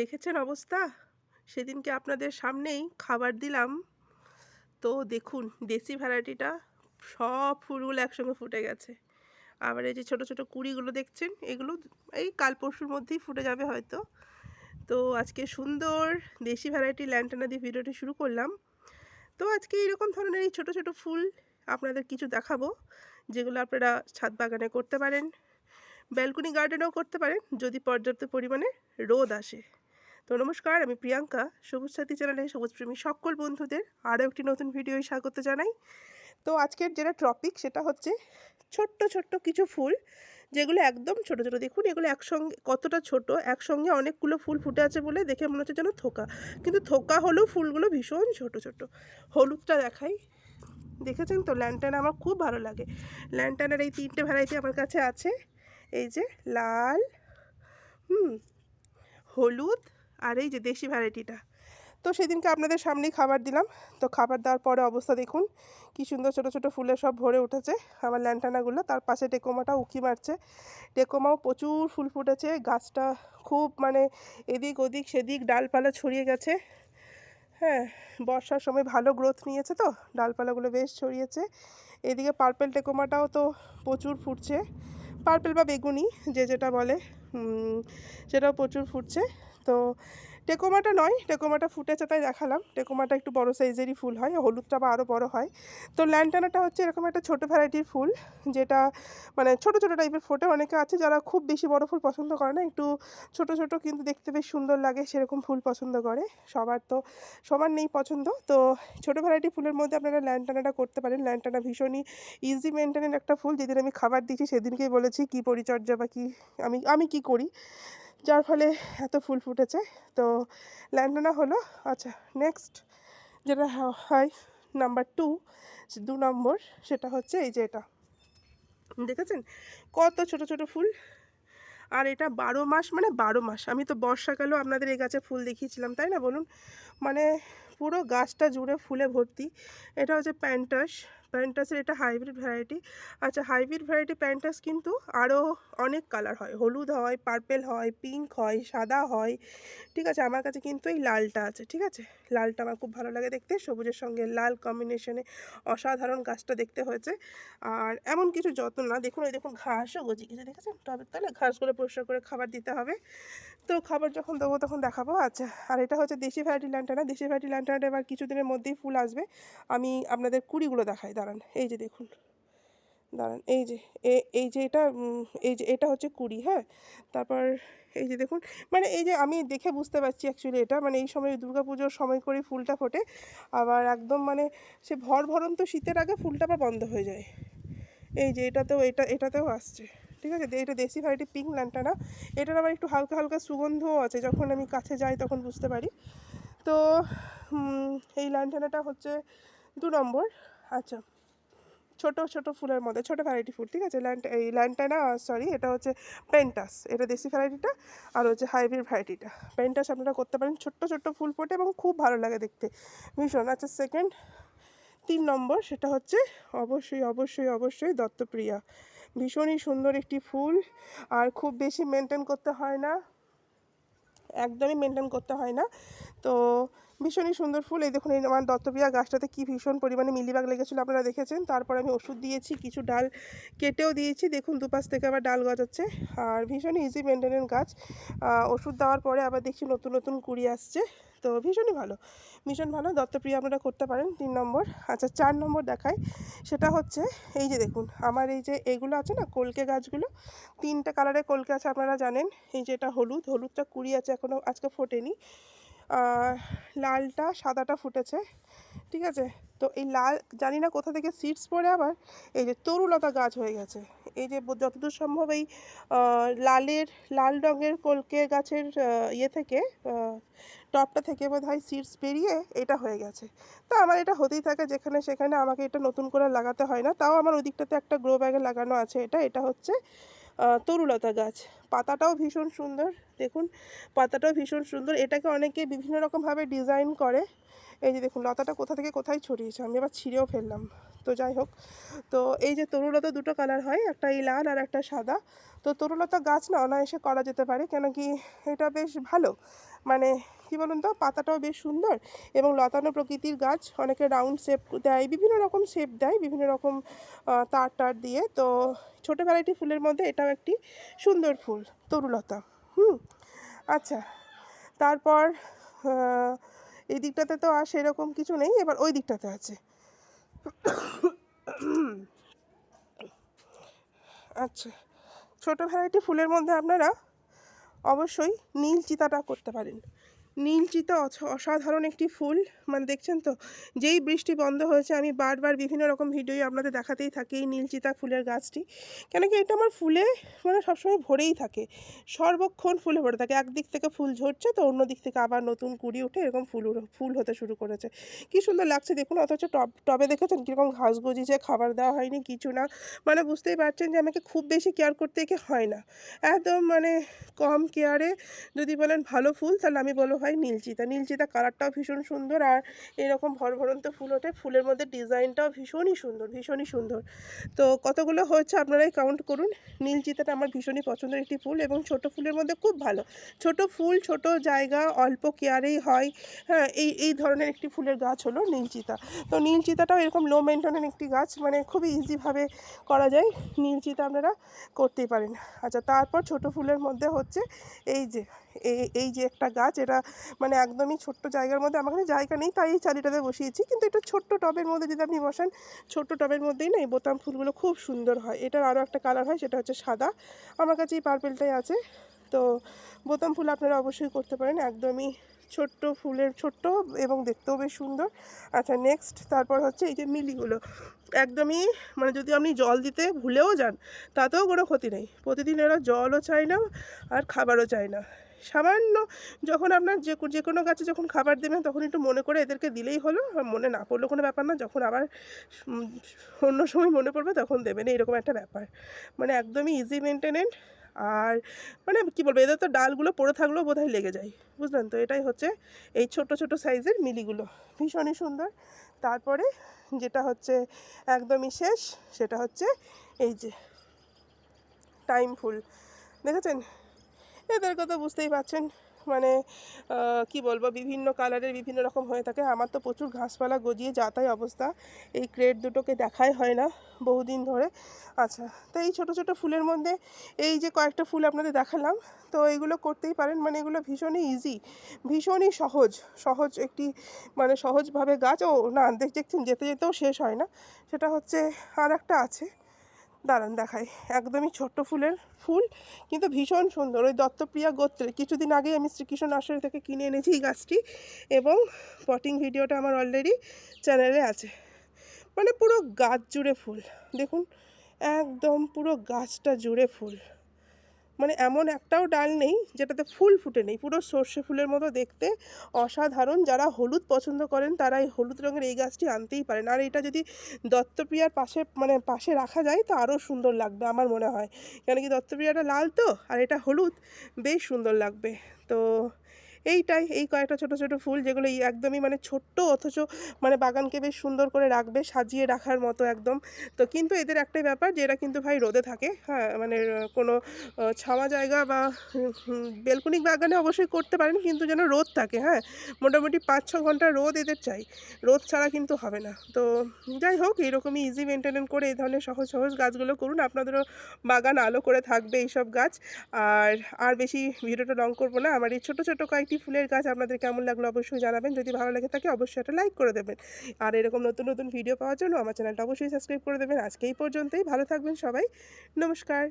দেখেছেন অবস্থা? সেদিনকে আপনাদের সামনেই খাবার দিলাম। তো দেখুন, দেশি ভ্যারাইটিটা সব ফুলগুলো একসঙ্গে ফুটে গেছে। আবার এই যে ছোটো ছোটো কুড়িগুলো দেখছেন, এগুলো এই কাল পরশুর মধ্যেই ফুটে যাবে হয়তো। তো আজকে সুন্দর দেশি ভ্যারাইটি ল্যান্টানা দিয়ে ভিডিওটি শুরু করলাম। তো আজকে এরকম ধরনের এই ছোটো ছোটো ফুল আপনাদের কিছু দেখাবো, যেগুলো আপনারা ছাদ বাগানে করতে পারেন, ব্যালকনি গার্ডেনেও করতে পারেন, যদি পর্যাপ্ত পরিমাণে রোদ আসে। তো নমস্কার, আমি প্রিয়াঙ্কা। সবুজ সাথী চ্যানেলে সবুজ প্রেমী সকল বন্ধুদের আরও একটি নতুন ভিডিও স্বাগত জানাই। তো আজকের যেটা টপিক সেটা হচ্ছে ছোট্ট ছোট্ট কিছু ফুল, যেগুলো একদম ছোট ছোট। দেখুন, এগুলো একসঙ্গে কতটা ছোট, একসঙ্গে অনেকগুলো ফুল ফুটে আছে বলে দেখে মনে হচ্ছে যেন থোকা। কিন্তু থোকা হলেও ফুলগুলো ভীষণ ছোট ছোট। হলুদটা দেখাই। দেখেছেন তো? ল্যান্টানা আমার খুব ভালো লাগে। ল্যান্টানার এই তিনটে ভ্যারাইটি আমার কাছে আছে। এই যে লাল, হুম, হলুদ আর এই যে দেশি ভ্যারাইটিটা। তো সেদিনকে আপনাদের সামনেই খাবার দিলাম। তো খাবার দেওয়ার পরে অবস্থা দেখুন, কি সুন্দর ছোটো ছোটো ফুলে সব ভরে উঠেছে আমার ল্যান্টানাগুলো। তার পাশে টেকোমাটা উকি মারছে। টেকোমাও প্রচুর ফুল ফুটেছে, গাছটা খুব মানে এদিক ওদিক সেদিক ডালপালা ছড়িয়ে গেছে। হ্যাঁ বর্ষার সময় ভালো গ্রোথ নিয়েছে তো, ডালপালাগুলো বেশ ছড়িয়েছে। এদিকে পার্পেল টেকোমাটাও তো প্রচুর ফুটছে। পার্পেল বা বেগুনি, যে যেটা বলে সেটাও প্রচুর ফুটছে। তো টেকোমাটা নয়, টেকোমাটা ফুটেছে তাই দেখালাম। টেকোমাটা একটু বড় সাইজেরই ফুল হয়, হলুদটা বা আরও বড় হয়। তো ল্যান্টানাটা হচ্ছে এরকম একটা ছোটো ভ্যারাইটির ফুল, যেটা মানে ছোটো ছোটো টাইপের ফোটে। অনেকে আছে যারা খুব বেশি বড় ফুল পছন্দ করে না, একটু ছোট ছোট কিন্তু দেখতে বেশ সুন্দর লাগে, সেরকম ফুল পছন্দ করে। সবার তো সবার নেই পছন্দ। তো ছোটো ভ্যারাইটি ফুলের মধ্যে আপনারা ল্যান্টানাটা করতে পারেন। ল্যান্টানা ভীষণই ইজি মেনটেনের একটা ফুল। যেদিন আমি খাবার দিয়েছি, সেদিনকেই বলেছি কী পরিচর্যা বা কী, আমি আমি কী করি? যার ফলে এত ফুল ফুটেছে। তো ল্যান্ডানা হলো আচ্ছা নেক্সট যেটা হয় নাম্বার টু দু নম্বর, সেটা হচ্ছে এই যে এটা। দেখেছেন? কত ছোট ছোট ফুল। আর এটা বারো মাস মানে বারো মাস। আমি তো বর্ষাকালেও আপনাদের এই গাছে ফুল দেখিয়েছিলাম, তাই না বলুন? মানে পুরো গাছটা জুড়ে ফুলে ভর্তি। এটা হচ্ছে প্যান্টাস প্যান্টাসের এটা হাইব্রিড ভ্যারাইটি। আচ্ছা হাইব্রিড ভ্যারাইটি প্যান্টাস কিন্তু আরও অনেক কালার হয়। হলুদ হয়, পার্পেল হয়, পিঙ্ক হয়, সাদা হয়। ঠিক আছে, আমার কাছে কিন্তু এই লালটা আছে, ঠিক আছে? লালটা আমার খুব ভালো লাগে দেখতে। সবুজের সঙ্গে লাল কম্বিনেশনে অসাধারণ গাছটা দেখতে হয়েছে। আর এমন কিছু যত্ন না। দেখুন ওই দেখুন, ঘাসও গজি কিছু দেখেছেন? টবের তলে ঘাসগুলো পরিষ্কার করে খাবার দিতে হবে। তো খাবার যখন দেবো তখন দেখাবো। আচ্ছা আর এটা হচ্ছে দেশি ভ্যারাইটি ল্যান্টানা। দেশি ভ্যারাইটি ল্যান্টানাটা এবার কিছুদিনের মধ্যেই ফুল আসবে। আমি আপনাদের কুড়িগুলো দেখাই দাঁড়ান, এই যে দেখুন। দাঁড়ান, এই যে এই যে এটা এই যে এটা হচ্ছে কুড়ি হ্যাঁ? তারপর এই যে দেখুন মানে এই যে আমি দেখে বুঝতে পারছি অ্যাকচুয়ালি এটা মানে এই সময় পুজোর সময় করে ফুলটা ফোটে, আবার একদম মানে সে ভর ভরন্ত শীতের আগে ফুলটা আবার বন্ধ হয়ে যায়। এই যে এটাতেও, এটা, এটাতেও আসছে, ঠিক আছে? এটা দেশি ভ্যারাইটি পিঙ্ক ল্যান্টানা এটার আবার একটু হালকা হালকা সুগন্ধও আছে, যখন আমি কাছে যাই তখন বুঝতে পারি। তো এই ল্যান্টানাটা হচ্ছে দু নম্বর আচ্ছা। ছোট ছোট ফুলের মধ্যে, ছোট ভ্যারাইটি ফুল, ঠিক আছে? ল্যান্ট, এই ল্যান্টানা সরি এটা হচ্ছে পেন্টাস এটা দেশি ভ্যারাইটিটা আর হচ্ছে হাইব্রিড ভ্যারাইটিটা পেন্টাস আপনারা করতে পারেন, ছোট্ট ছোট্ট ফুল ফোটে এবং খুব ভালো লাগে দেখতে। ভীষণ। আচ্ছা সেকেন্ড তিন নম্বর, সেটা হচ্ছে অবশ্যই অবশ্যই অবশ্যই দত্তপ্রিয়া। ভীষণই সুন্দর একটি ফুল, আর খুব বেশি মেনটেন করতে হয় না। একদমই মেনটেন করতে হয় না। তো ভীষণই সুন্দর ফুল। এই দেখুন, এই আমার দত্তপ্রিয়া গাছটাতে কি ভীষণ পরিমাণে মিলিবাগ লেগেছিলো, আপনারা দেখেছেন। তারপর আমি ওষুধ দিয়েছি, কিছু ডাল কেটেও দিয়েছি। দেখুন, দুপাশ থেকে আবার ডাল গজাচ্ছে। আর ভীষণই ইজি মেনটেনের গাছ। ওষুধ দেওয়ার পরে আবার দেখছি নতুন নতুন কুড়ি আসছে। তো ভীষণই ভালো। ভীষণ ভালো, দত্তপ্রিয়া আপনারা করতে পারেন। তিন নম্বর আচ্ছা চার নম্বর দেখাই। সেটা হচ্ছে, এই যে দেখুন, আমার এই যে এগুলো আছে না, কলকে গাছগুলো, তিনটে কালারের কলকে আছে, আপনারা জানেন। এই যে এটা হলুদ, হলুদটা কুড়ি আছে এখনও আজকে ফোটেনি। লালটা সাদাটা ফুটেছে, ঠিক আছে? তো এই লাল, জানি না কোথা থেকে সিডস পড়ে আবার, এই যে তরুলতা গাছ হয়ে গেছে। এই যে যতদূর সম্ভব এই লালের, লাল রঙের কলকে গাছের ইয়ে থেকে টপটা থেকে বোধ হয় সিডস বেরিয়ে এটা হয়ে গেছে। তো আমার এটা হতেই থাকে যেখানে সেখানে আমাকে এটা নতুন করে লাগাতে হয় না। তাও আমার ওই দিকটাতে একটা গ্রো ব্যাগে লাগানো আছে এটা এটা হচ্ছে তরুলতা গাছ। পাতাটাও ভীষণ সুন্দর, দেখুন, পাতাটাও ভীষণ সুন্দর। এটাকে অনেকে বিভিন্ন রকমভাবে ডিজাইন করে। এই যে দেখুন, লতাটা কোথা থেকে কোথায় ছড়িয়েছে, আমি আবার ছিঁড়েও ফেললাম। তো যাই হোক, তো এই যে তরুলতা দুটো কালার হয়, একটা এই লাল আর একটা সাদা। তো তরুলতা গাছ না অনায়াসে করা যেতে পারে, কেন কি এটা বেশ ভালো। মানে কি বলুন তো, পাতাটাও বেশ সুন্দর এবং লতানো প্রকৃতির গাছ অনেকে রাউন্ড শেপ দেয়, বিভিন্ন রকম শেপ দেয়, বিভিন্ন রকম তার টার দিয়ে। তো ছোটো ভ্যারাইটি ফুলের মধ্যে এটাও একটি সুন্দর ফুল, তরুলতা। হুম আচ্ছা তারপর এই দিকটাতে তো আর সেরকম কিছু নেই, এবার ওই দিকটাতে আছে। আচ্ছা ছোটো ভ্যারাইটি ফুলের মধ্যে আপনারা অবশ্যই নীল চিতাটা করতে পারেন। নীল চিতা অছ- অসাধারণ একটি ফুল। মানে দেখছেন তো, যেই বৃষ্টি বন্ধ হয়েছে, আমি বারবার বিভিন্ন রকম ভিডিও আপনাদের দেখাতেই থাকি এই নীলচিতা ফুলের গাছটি। কেন কি এটা আমার ফুলে মানে সবসময় ভরেই থাকে। সর্বক্ষণ ফুলে ভরে থাকে। একদিক থেকে ফুল ঝরছে তো, অন্য দিক থেকে আবার নতুন কুড়ি উঠে এরকম ফুল ফুল হতে শুরু করেছে। কি সুন্দর লাগছে দেখুন, অথচ টব, টবে দেখেছেন কীরকম ঘাস গজিয়েছে, খাবার দেওয়া হয়নি, কিছু না। মানে বুঝতেই পারছেন যে আমাকে খুব বেশি কেয়ার করতে একে হয় না। একদম মানে কম কেয়ারে যদি বলেন ভালো ফুল, তাহলে আমি বলব ভাই নীলচিতা। নীলচিতা কালারটাও ভীষণ সুন্দর আর এরকম ভরভরন্ত ফুল ওঠে। ফুলের মধ্যে ডিজাইনটাও ভীষণই সুন্দর ভীষণই সুন্দর। তো কতগুলো হচ্ছে আপনারাই কাউন্ট করুন। নীলচিতাটা আমার ভীষণই পছন্দের একটি ফুল এবং ছোট ফুলের মধ্যে খুব ভালো। ছোট ফুল, ছোট জায়গা, অল্প কেয়ারেই হয়। হ্যাঁ এই এই ধরনের একটি ফুলের গাছ হলো নীলচিতা। তো নীলচিতাটাও এরকম লো মেনটেনের একটি গাছ মানে খুবই ইজিভাবে করা যায়। নীলচিতা আপনারা করতেই পারেন। আচ্ছা তারপর ছোট ফুলের মধ্যে হচ্ছে এই যে এই এই যে একটা গাছ, এটা মানে একদমই ছোট্ট জায়গার মধ্যে, আমার কাছে জায়গা নেই, তাই এই চারিটাতে বসিয়েছি। কিন্তু এটা ছোট্ট টবের মধ্যে যদি আপনি বসান, ছোট্ট টবের মধ্যেই না এই বোতাম ফুলগুলো খুব সুন্দর হয়। এটার আরও একটা কালার হয়, সেটা হচ্ছে সাদা। আমার কাছে এই পার্পেলটাই আছে। তো বোতাম ফুল আপনারা অবশ্যই করতে পারেন, একদমই ছোট্ট ফুলের, ছোট্ট এবং দেখতেও বেশ সুন্দর। আচ্ছা নেক্সট তারপর হচ্ছে এই যে মিলিগুলো। একদমই মানে যদি আপনি জল দিতে ভুলেও যান, তাতেও কোনো ক্ষতি নেই। প্রতিদিন এরা জলও চায় না আর খাবারও চায় না। সামান্য যখন আপনার যে যে কোনো গাছে যখন খাবার দেবেন তখন একটু মনে করে এদেরকে দিলেই হলো মনে না পড়লেও কোনো ব্যাপার না, যখন আবার অন্য সময় মনে পড়বে তখন দেবেন, এইরকম একটা ব্যাপার। মানে একদমই ইজি মেনটেনেন্ট আর মানে কি বলব, এদের তো ডালগুলো পড়ে থাকলেও বোধহয় লেগে যায়, বুঝলেন তো? এটাই হচ্ছে এই ছোট ছোট সাইজের মিলিগুলো, ভীষণই সুন্দর। তারপরে যেটা হচ্ছে একদমই শেষ, সেটা হচ্ছে এই যে টাইম ফুল, দেখেছেন? এদেরকে কথা বুঝতেই পারছেন। মানে কি বলব, বিভিন্ন কালারের বিভিন্ন রকম হয়ে থাকে। আমার তো প্রচুর ঘাসপালা গজিয়ে যাতাই অবস্থা। এই ক্রেট দুটোকে দেখাই হয় না বহুদিন ধরে। আচ্ছা তো এই ছোটো ছোটো ফুলের মধ্যে এই যে কয়েকটা ফুল আপনাদের দেখালাম, তো এগুলো করতেই পারেন। মানে এগুলো ভীষণই ইজি ভীষণই সহজ সহজ একটি মানে সহজভাবে গাছ। ও না দেখ- দেখছেন যেতে যেতেও শেষ হয় না। সেটা হচ্ছে আর একটা আছে। দাঁড়ান দেখাই। একদমই ছোট্ট ফুলের ফুল, কিন্তু ভীষণ সুন্দর। ওই দত্তপ্রিয়া গোত্রের কিছুদিন আগেই আমি শ্রীকৃষ্ণ নার্সারি থেকে কিনে এনেছি এই গাছটি এবং পটিং ভিডিওটা আমার অলরেডি চ্যানেলে আছে। মানে পুরো গাছ জুড়ে ফুল, দেখুন, একদম পুরো গাছটা জুড়ে ফুল। মানে এমন একটাও ডাল নেই যেটাতে ফুল ফুটে নেই, পুরো সর্ষে ফুলের মতো দেখতে। অসাধারণ, যারা হলুদ পছন্দ করেন তারা এই হলুদ রঙের এই গাছটি আনতেই পারেন। আর এটা যদি দত্তপ্রিয়ার পাশে মানে পাশে রাখা যায় তো আরও সুন্দর লাগবে আমার মনে হয়। কেন কি দত্তপ্রিয়াটা লাল তো, আর এটা হলুদ, বেশ সুন্দর লাগবে। তো এইটাই, এই কয়েকটা ছোট ছোট ফুল যেগুলো একদমই মানে ছোট্ট অথচ মানে বাগানকে বেশ সুন্দর করে রাখবে, সাজিয়ে রাখার মতো একদম। তো কিন্তু এদের একটাই ব্যাপার যে এরা কিন্তু ভাই রোদে থাকে হ্যাঁ মানে কোনো ছাওয়া জায়গা বা বেলকুনি বাগানে অবশ্যই করতে পারেন কিন্তু যেন রোদ থাকে হ্যাঁ। মোটামুটি পাঁচ, ছ ঘণ্টা রোদ এদের চাই, রোদ ছাড়া কিন্তু হবে না। তো যাই হোক, এরকমই ইজি মেনটেনেন্স করে এই ধরনের সহজ সহজ গাছগুলো করুন, আপনাদেরও বাগান আলো করে থাকবে এইসব গাছ। আর আর বেশি ভিডিওটা রং করব না, আমার এই ছোটো ছোটো কয়েকটি ফুলের গাছ আপনাদের কেমন লাগল অবশ্যই জানাবেন। যদি ভালো লাগে থাকে অবশ্যই একটা লাইক করে দেবেন। আর এরকম নতুন নতুন ভিডিও পাওয়ার জন্য আমার চ্যানেলটা অবশ্যই সাবস্ক্রাইব করে দেবেন। আজকে এই পর্যন্তই। ভালো থাকবেন সবাই। নমস্কার।